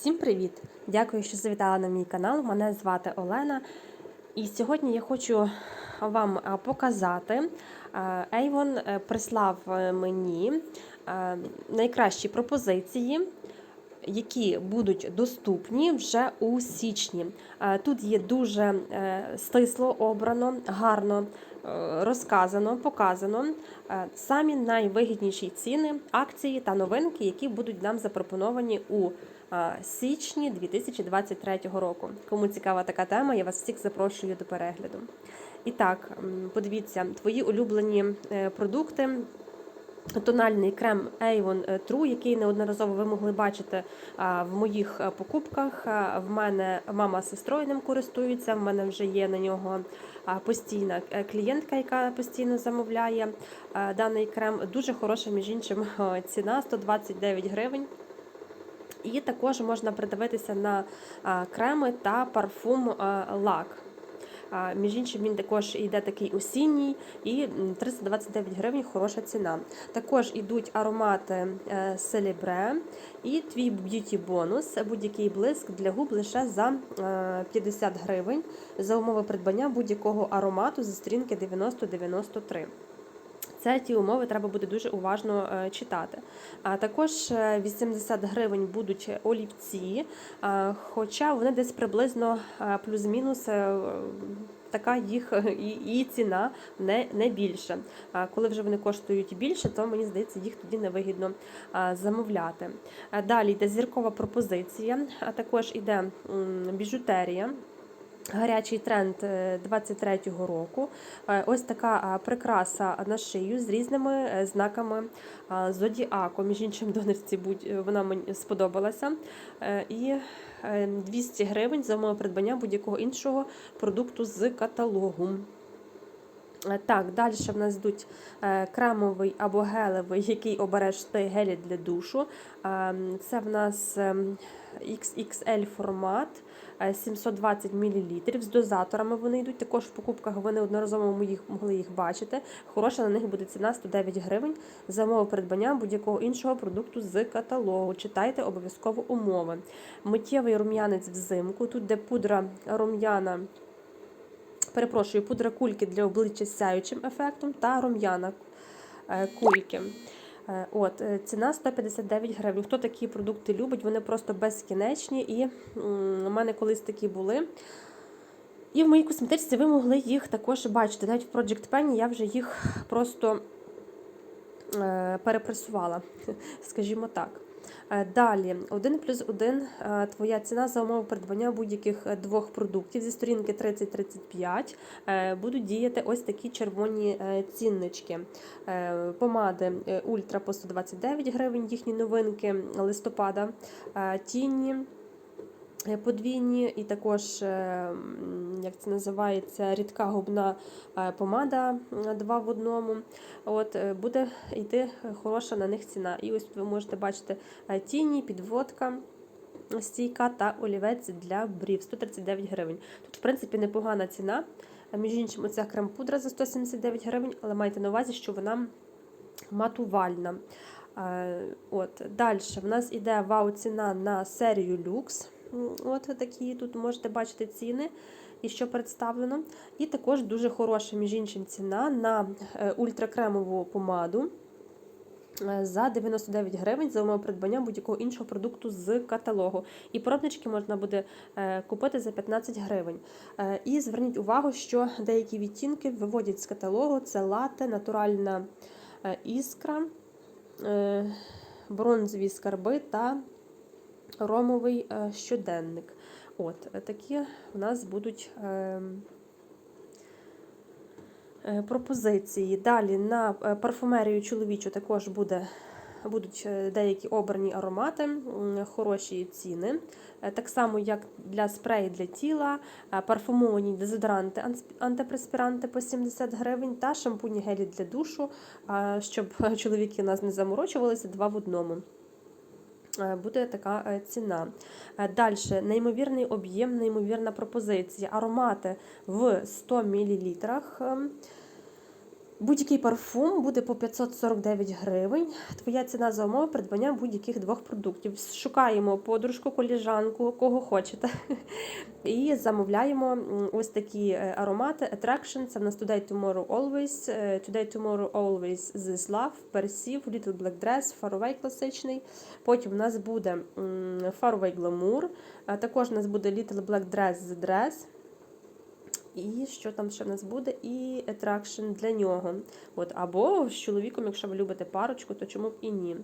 Всім привіт! Дякую, що завітала на мій канал. Мене звати Олена. І сьогодні я хочу вам показати. Ейвон е, прислав е, мені е, найкращі пропозиції, які будуть доступні вже у січні. Е, Тут є дуже е, стисло обрано, гарно е, розказано, показано самі найвигідніші ціни, акції та новинки, які будуть нам запропоновані у січні 2023 року. Кому цікава така тема, я вас всіх запрошую до перегляду. І так, подивіться, твої улюблені продукти. Тональний крем Avon True, який неодноразово ви могли бачити в моїх е, покупках. В мене мама з сестрою ним користується. В мене вже є на нього постійна е, клієнтка, яка постійно замовляє даний крем. Дуже хороша, між іншим, ціна 129 гривень. І також можна придивитися на креми та парфум лак. Між іншим, він також йде такий осінній і 329 гривень хороша ціна. Також йдуть аромати селібре і твій б'юті бонус, будь-який блиск для губ лише за е, 50 гривень за умови придбання будь-якого аромату зі сторінки 9093. Це ті умови треба буде дуже уважно е, читати. А також е, 80 гривень будуть олівці, е, хоча вони десь приблизно е, плюс-мінус. е, Така їх і, і ціна не, не більше. А коли вже вони коштують більше, то мені здається, їх тоді невигідно замовляти. Далі йде зіркова пропозиція, а також йде м, біжутерія. Гарячий тренд 23-го року. Е, Ось така прикраса на шию з різними е, знаками зодіаку. Між іншим, донорці вона мені сподобалася. Е, І е, 200 гривень за умови придбання будь-якого іншого продукту з каталогу. Е, Так, далі в нас йдуть е, кремовий або гелевий, який обереш ти гелі для душу. Е, Це в нас ем, XXL формат. Е, 720 мл. З дозаторами вони йдуть. Також в покупках ви неодноразово моїх- могли їх бачити. Хороша на них буде ціна 109 гривень за умови придбання будь-якого іншого продукту з каталогу. Читайте обов'язково умови. Миттєвий рум'янець взимку. Тут де пудра рум'яна. Перепрошую, пудра кульки для обличчя сяючим ефектом та рум'яна е, кульки. Е, От, е, ціна 159 гривень. Хто такі продукти любить, вони просто безкінечні. І у мене колись такі були. І в моїй косметичці ви могли їх також бачити. Навіть в Project Penny я вже їх просто е, перепресувала, скажімо так. Е, Далі, 1 плюс 1, твоя ціна за умови придбання будь-яких е, двох продуктів зі сторінки 30-35 е, будуть діяти ось такі червоні е, ціннички. Е, Помади е, Ультра по 129 гривень, їхні новинки листопада, е, тіні. Е, Подвійні, і також, е, як це називається, рідка губна е, помада е, два в одному. От буде йти хороша на них ціна. І ось ви можете бачити тіні, підводка. Стійка та олівець для брів 139 гривень. Тут, в принципі, непогана ціна. Між іншим, оця крем-пудра за 179 гривень, але майте на увазі, що вона матувальна. От. Далі в нас іде вау-ціна на серію люкс. От такі тут можете бачити ціни і що представлено. І також дуже хороша, між іншим, ціна на е, ультракремову помаду е, за 99 гривень за умови придбання будь-якого іншого продукту з каталогу. І пробнички можна буде е, купити за 15 гривень. І зверніть увагу, що деякі відтінки виводять з каталогу: це лате, натуральна іскра, бронзові скарби та ромовий е, щоденник. От е, такі у нас будуть. е, Пропозиції. Далі на парфумерію чоловічу також буде, будуть деякі обрані аромати, хороші ціни. Так само, як для спрею для тіла, парфумовані дезодоранти, антипреспіранти по 70 гривень та шампуні гелі для душу, щоб чоловіки нас не заморочувалися два в одному. Е, Буде така е, ціна. Далі, неймовірний об'єм, неймовірна пропозиція. Аромати в 100 мл. Будь-який парфум буде по 549 гривень. Твоя ціна за умови придбання будь-яких двох продуктів. Шукаємо подружку, коліжанку, кого хочете. І замовляємо ось такі е, аромати. Attraction, це в нас Today Tomorrow Always, е, Today Tomorrow Always This Love, Perceive, Little Black Dress, Faraway класичний. Потім у нас буде Faraway Glamour, також у нас буде Little Black Dress The Dress. І що там ще в нас буде? І attraction для нього. От, або з чоловіком, якщо ви любите парочку, то чому б і ні.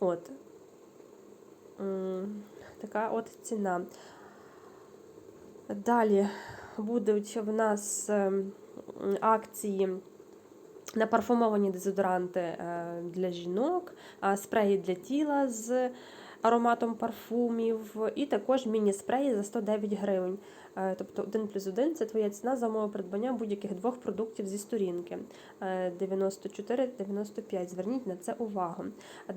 От. Така от ціна. Далі будуть в нас ем, акції на парфумовані дезодоранти е, для жінок, спреї для тіла з ароматом парфумів, і також міні-спреї за 109 гривень. Е, Тобто 1 плюс 1 це твоя ціна за умови придбання будь-яких двох продуктів зі сторінки. Е, 94-95. Зверніть на це увагу.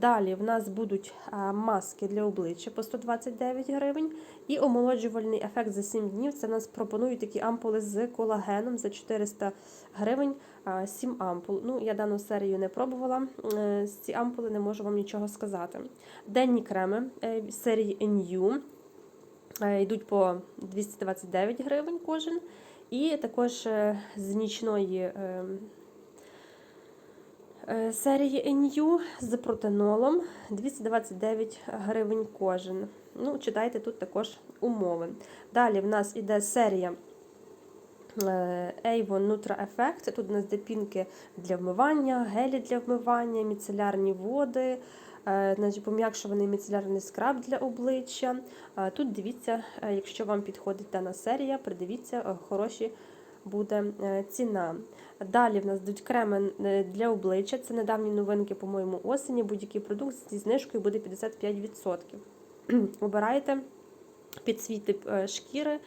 Далі в нас будуть е, маски для обличчя по 129 гривень. І омолоджувальний ефект за 7 днів. Це нас пропонують такі ампули з колагеном за 400 гривень. 7 ампул. Ну, я дану серію не пробувала. Е, ці ампули не можу вам нічого сказати. Денні креми е, серії NU е, йдуть по 229 гривень кожен. І також е, з нічної е, е, серії NU з протенолом 229 гривень кожен. Ну, читайте тут також умови. Далі в нас іде серія е, Avon Nutra Effect. Тут у нас де пінки для вмивання, гелі для вмивання, міцелярні води, е, значить, пом'якшуваний міцелярний скраб для обличчя. Е, Тут дивіться, е, якщо вам підходить дана серія, придивіться, е, хороші буде е, ціна. Далі в нас йдуть креми е, для обличчя. Це недавні новинки, по-моєму, осені. Будь-який продукт зі знижкою буде 55%. Обирайте під свій тип е, шкіри.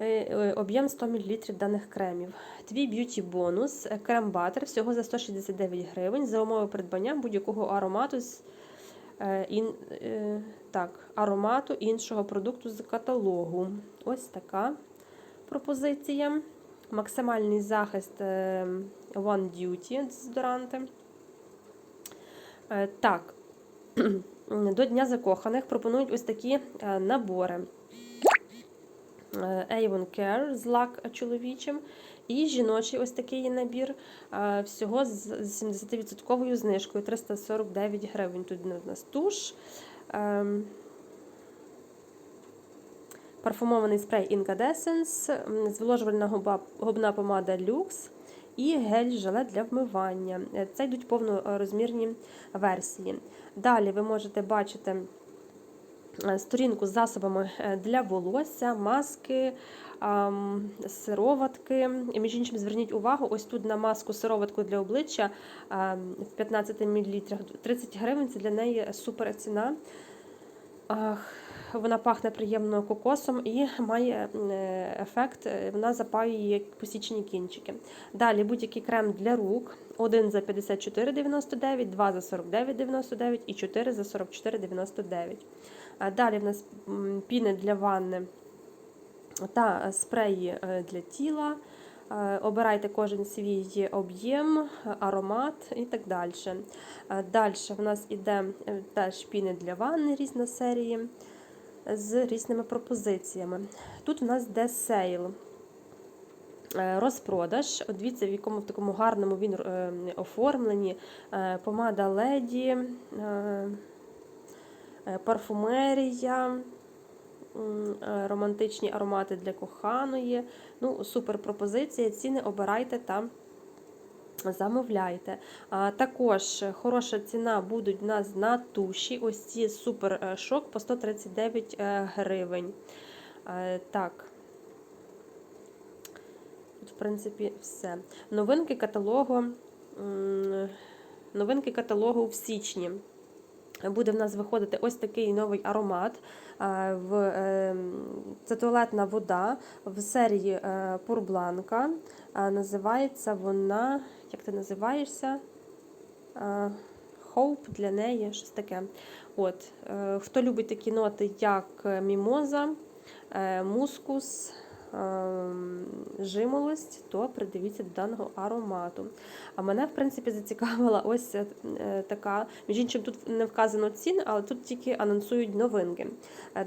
Е, е, Об'єм 100 мл даних кремів. Твій б'юті бонус, е, крем батер всього за 169 гривень за умови придбання будь-якого аромату з ін, так, аромату іншого продукту з каталогу. Ось така пропозиція. Максимальний захист One Duty дезодоранти. Так, до Дня закоханих пропонують ось такі набори. Е, Avon Care з лак чоловічим. І жіночий ось такий набір е, всього з 70% знижкою 349 гривень. Тут у нас туш, ем, парфумований спрей Incandescence, зволожувальна губа, губна помада Lux і гель желе для вмивання. Е, Це йдуть повнорозмірні версії. Далі ви можете бачити сторінку з засобами е, для волосся, маски, сироватки. І, Між іншим, зверніть увагу, ось тут на маску сироватку для обличчя в 15 мл 30 гривень. Це для неї супер ціна. Вона пахне приємно кокосом і має е, ефект, е, вона запаює посічені кінчики. Далі будь-який крем для рук. Один за 54,99, два за 49,99 і 4 за 44,99. А Далі в нас піни для ванни та спреї е, для тіла. Е, Обирайте кожен свій об'єм, аромат і так далі. Далі в нас іде е, теж піни для ванни різна серії з різними пропозиціями. Тут в нас йде сейл. Е, Розпродаж. Дивіться, в якому в такому гарному він е, оформленні. Е, Помада леді, е, е, парфумерія, е, романтичні аромати для коханої. Ну, супер пропозиція. Ціни обирайте та замовляйте. А, також хороша ціна будуть в нас на туші. Ось ці супер е, шок по 139 е, гривень. Е, так. Тут, в принципі, все. Новинки каталогу. Новинки каталогу в січні. Буде в нас виходити ось такий новий аромат. Е, е, це туалетна вода в серії е, Пурбланка. Називається вона, як ти називаєшся? Hope для неї, щось таке. От. Хто любить такі ноти, як мімоза, мускус, жимолость, то придивіться до даного аромату. А мене, в принципі, зацікавила ось е, така. Між іншим, тут не вказано цін, але тут тільки анонсують новинки.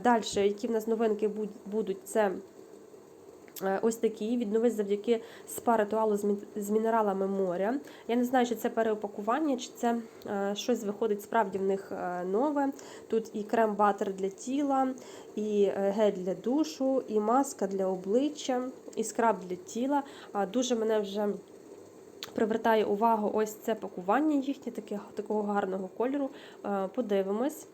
Далі, які в нас новинки будуть, це. Е, Ось такі відновись завдяки спа ритуалу з мінералами моря. Я не знаю, чи це переупакування, чи це е, щось виходить справді в них е, нове. Тут і крем-батер для тіла, і гель для душу, і маска для обличчя, і скраб для тіла. Дуже мене вже привертає увагу ось це пакування їхнє, таке, такого гарного кольору. Подивимось.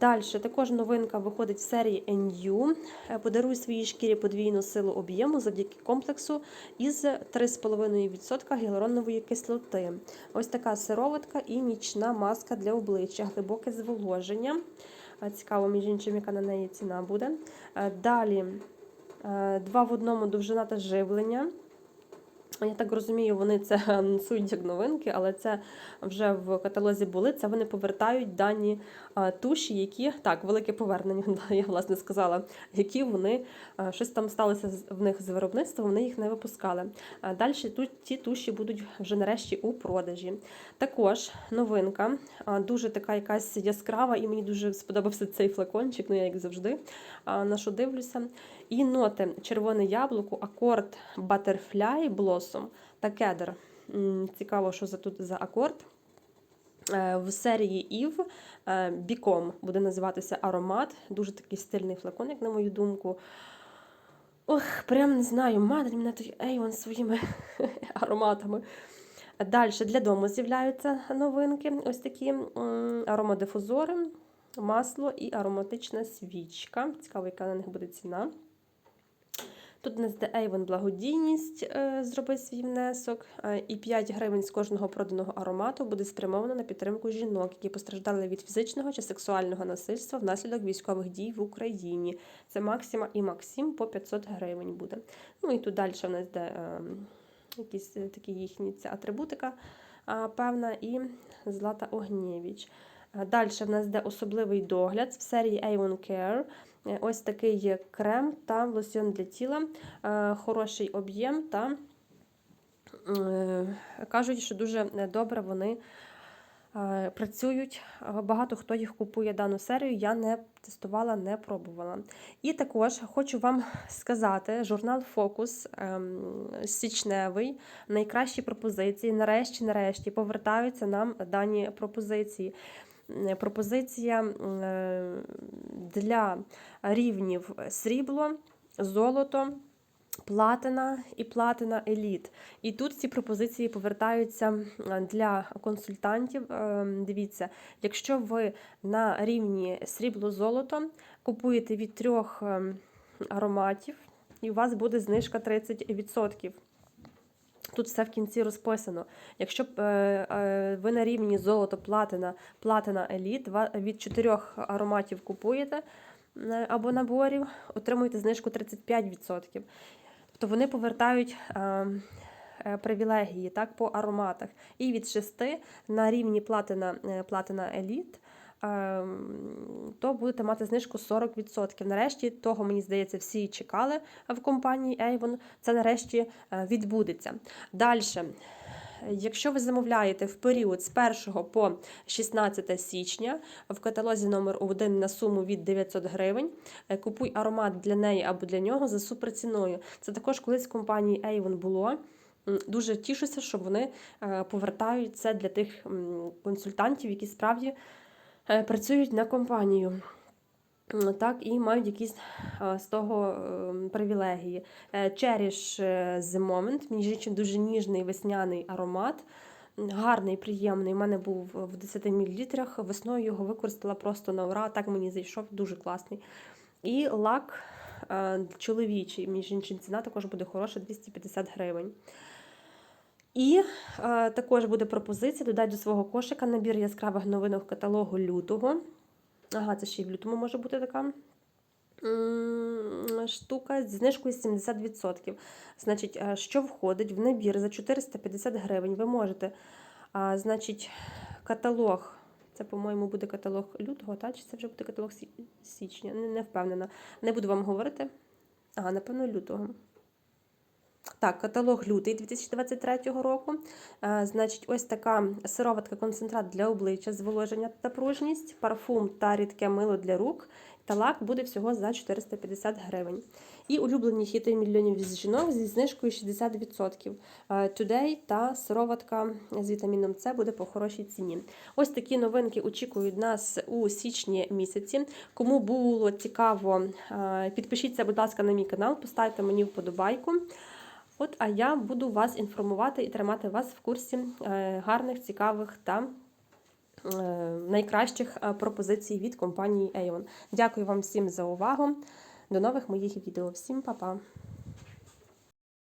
Далі також новинка виходить в серії NU. Е, Подаруй своїй шкірі подвійну силу об'єму завдяки комплексу із 3,5% гіалуронової кислоти. Ось така сироватка і нічна маска для обличчя, глибоке зволоження. Е, Цікаво, між іншим, яка на неї ціна буде. Е, Далі е, два в одному довжина та живлення. Я так розумію, вони це анонсують як новинки, але це вже в каталозі були. Це вони повертають дані туші, які так, велике повернення, я власне сказала, які вони щось там сталося в них з виробництвом, вони їх не випускали. Далі тут ті туші будуть вже нарешті у продажі. Також новинка, дуже така якась яскрава, і мені дуже сподобався цей флакончик, ну я як завжди на що дивлюся. І ноти червоне яблуко, акорд Butterfly Blossom та кедр. Цікаво, що за тут за акорд. Е, В серії Ів Біком буде називатися аромат. Дуже такий стильний флакон, як на мою думку. Ох, прям не знаю, мадр мене той Ейвон своїми ароматами. Далі для дому з'являються новинки. Ось такі аромадифузори, масло і ароматична свічка. Цікаво, яка на них буде ціна. Тут у нас де Avon благодійність е, зроби свій внесок, і 5 гривень з кожного проданого аромату буде спрямовано на підтримку жінок, які постраждали від фізичного чи сексуального насильства внаслідок військових дій в Україні. Це Максима і Максим по 500 гривень буде. Ну і тут далі в нас де е, якісь е, такі їхні ця атрибутика певна, і Злата Огнєвіч. Далі в нас де особливий догляд в серії Avon Care. Е, Ось такий є крем та лосьон для тіла, е, хороший об'єм та е, кажуть, що дуже добре вони е, працюють. Е, Багато хто їх купує дану серію. Я не тестувала, не пробувала. І також хочу вам сказати: журнал Фокус ем, січневий, найкращі пропозиції. Нарешті, нарешті повертаються нам дані пропозиції. Пропозиція для рівнів срібло, золото, платина і платина еліт. І тут ці пропозиції повертаються для консультантів. Е, Дивіться, якщо ви на рівні срібло-золото купуєте від трьох е, ароматів, і у вас буде знижка 30%. Тут все в кінці розписано. Якщо е, е, ви на рівні золото, платина, платина еліт, від чотирьох ароматів купуєте е, або наборів, отримуєте знижку 35%. Тобто вони повертають привілегії так, по ароматах. І від 6 на рівні платина, платина еліт. Е, То будете мати знижку 40%. Нарешті того, мені здається, всі чекали в компанії Avon. Це нарешті е, відбудеться. Далі. Якщо ви замовляєте в період з 1 по 16 січня в каталозі номер 1 на суму від 900 гривень, е, купуй аромат для неї або для нього за суперціною. Це також колись в компанії Avon було. Дуже тішуся, що вони е, повертають це для тих консультантів, які справді працюють на компанію. Так, і мають якісь е, з того е, привілегії. Е, Cherish е, The Moment, між іншим дуже ніжний весняний аромат. Гарний, приємний. У мене був в 10 мл. Весною його використала просто на ура. Так мені зайшов, дуже класний. І лак е, чоловічий, між іншим, ціна також буде хороша 250 гривень. І е, також буде пропозиція: додай до свого кошика набір яскравих новинок каталогу лютого. Ага, це ще й в лютому може бути така штука з знижкою 70%. Значить, е, що входить в набір за 450 гривень? Ви можете, а, значить, каталог. Це, по-моєму, буде каталог лютого, та? чи це вже буде каталог січня? Не, не впевнена. Не буду вам говорити. Ага, напевно, лютого. Так, каталог лютий 2023 року. Е, Значить, ось така сироватка концентрат для обличчя, зволоження та пружність, парфум та рідке мило для рук. Та лак буде всього за 450 гривень. І улюблені хіти мільйонів з жінок зі знижкою 60%. Е, Today та сироватка з вітаміном С буде по хорошій ціні. Ось такі новинки очікують нас у січні місяці. Кому було цікаво, е, підпишіться, будь ласка, на мій канал, поставте мені вподобайку. От, а я буду вас інформувати і тримати вас в курсі е, гарних, цікавих та е, найкращих е, пропозицій від компанії Aeon. Дякую вам всім за увагу. До нових моїх відео. Всім па-па!